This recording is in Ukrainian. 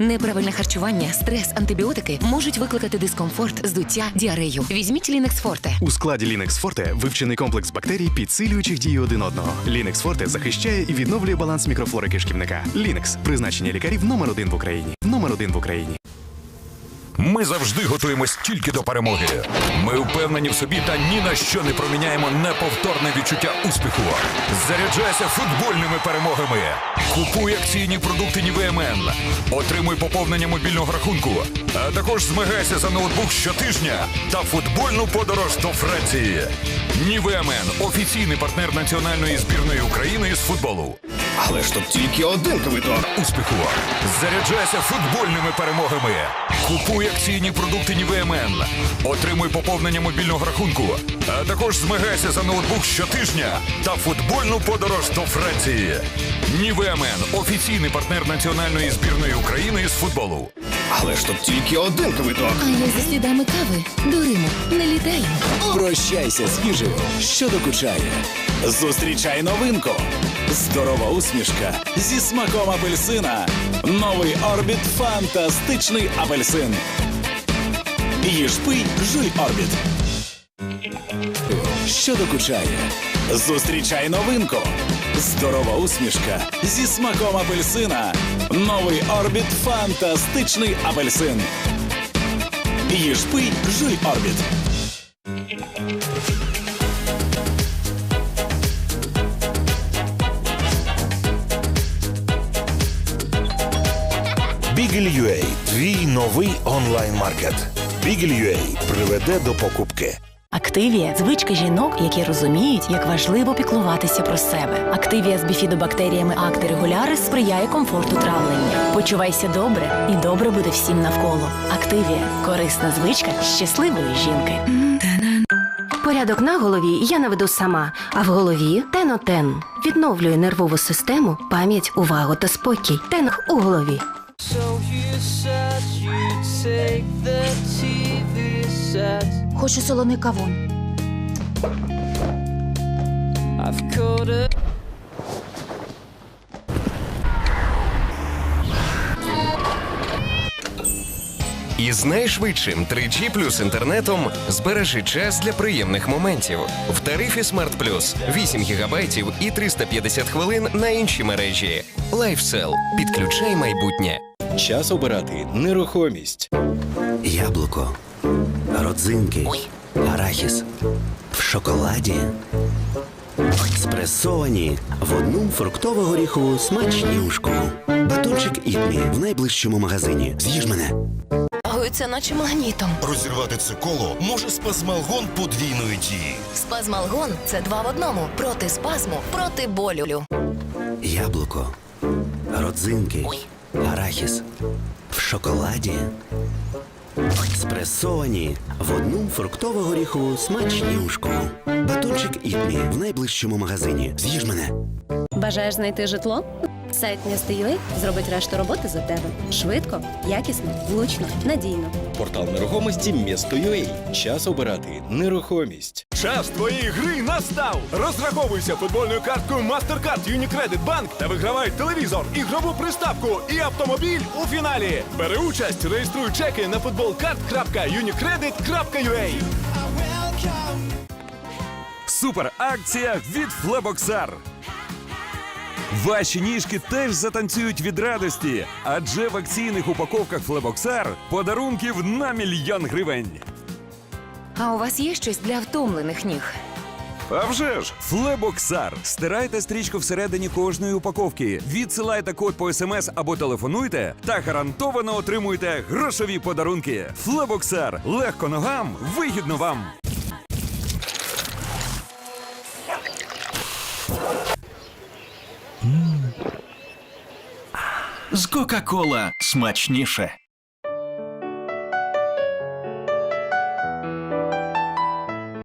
Неправильне харчування, стрес, антибіотики можуть викликати дискомфорт, здуття, діарею. Візьміть Лінекс Форте. У складі Linux Forte вивчений комплекс бактерій, підсилюючих дії один одного. Linux Forte захищає і відновлює баланс мікрофлори кишківника. Linux – призначення лікарів номер один в Україні. Номер один в Україні. Ми завжди готуємось тільки до перемоги. Ми впевнені в собі та ні на що не проміняємо неповторне відчуття успіху. Заряджайся футбольними перемогами. Купуй акційні продукти НІВМН. Отримуй поповнення мобільного рахунку. А також змагайся за ноутбук щотижня та футбольну подорож до Франції. НІВМН офіційний партнер національної збірної України з футболу. Але ж тут тільки один квиток. Успіху! Заряджайся футбольними перемогами. Купуй акційні продукти НІВМН. Отримуй поповнення мобільного рахунку. А також змагайся за ноутбук щотижня та футбольну подорож до Франції. НІВМН офіційний партнер національної збірної України з футболу. Але ж тут тільки один квиток. А я за слідами кави до Риму не літаємо. Прощайся з їжею, що докучає. Зустрічай новинку. Здорова усмішка зі смаком апельсина. Новий орбіт фантастичний апельсин. Їж пий, жуй орбіт. Що докучає? Зустрічай новинку. Здорова усмішка зі смаком апельсина. Новий орбіт фантастичний апельсин. Їж пий, жуй орбіт. Bigel.ua – твій новий онлайн-маркет. Bigel.ua приведе до покупки. Активія звичка жінок, які розуміють, як важливо піклуватися про себе. Активія з біфідобактеріями Акти регулярис сприяє комфорту травлення. Почувайся добре, і добре буде всім навколо. Активія корисна звичка щасливої жінки. Порядок на голові я наведу сама, а в голові тенотен. Відновлює нервову систему, пам'ять, увагу та спокій. Тен у голові. Хочу солоний кавун. Із найшвидшим 3G плюс інтернетом збережи час для приємних моментів. В тарифі Smart Plus 8 гігабайтів і 350 хвилин на інші мережі. LifeSell. Підключай майбутнє. Час обирати нерухомість. Яблуко, родзинки, арахіс в шоколаді. Спресовані в одну фруктово-горіхову смачнюшку. Батончик Ітмі в найближчому магазині. З'їж мене. Агується наче магнітом. Розірвати це коло може спазмалгон подвійної дії. Спазмалгон це два в одному проти спазму, проти болю. Яблуко, родзинки, арахіс в шоколаді. Спресовані в одну фруктово-горіхову смачнюшку. Батончик Ітмі в найближчому магазині. З'їж мене. Бажаєш знайти житло? Сайт Нестиюй зробить решту роботи за тебе. Швидко, якісно, влучно, надійно. Портал нерухомості місто UA. Час обирати нерухомість. Час твоєї гри настав! Розраховуйся футбольною карткою MasterCard Unicredit Bank та вигравай телевізор, ігрову приставку і автомобіль у фіналі. Бери участь, реєструй чеки на futbolcard.unicredit.ua Супер акція від Флебоксар. Ваші ніжки теж затанцюють від радості, адже в акційних упаковках Флебоксар подарунків на мільйон гривень. А у вас є щось для втомлених ніг? А вже ж Флебоксар. Стирайте стрічку всередині кожної упаковки, відсилайте код по смс або телефонуйте та гарантовано отримуєте грошові подарунки. Флебоксар легко ногам, вигідно вам. З Кока-Кола смачніше.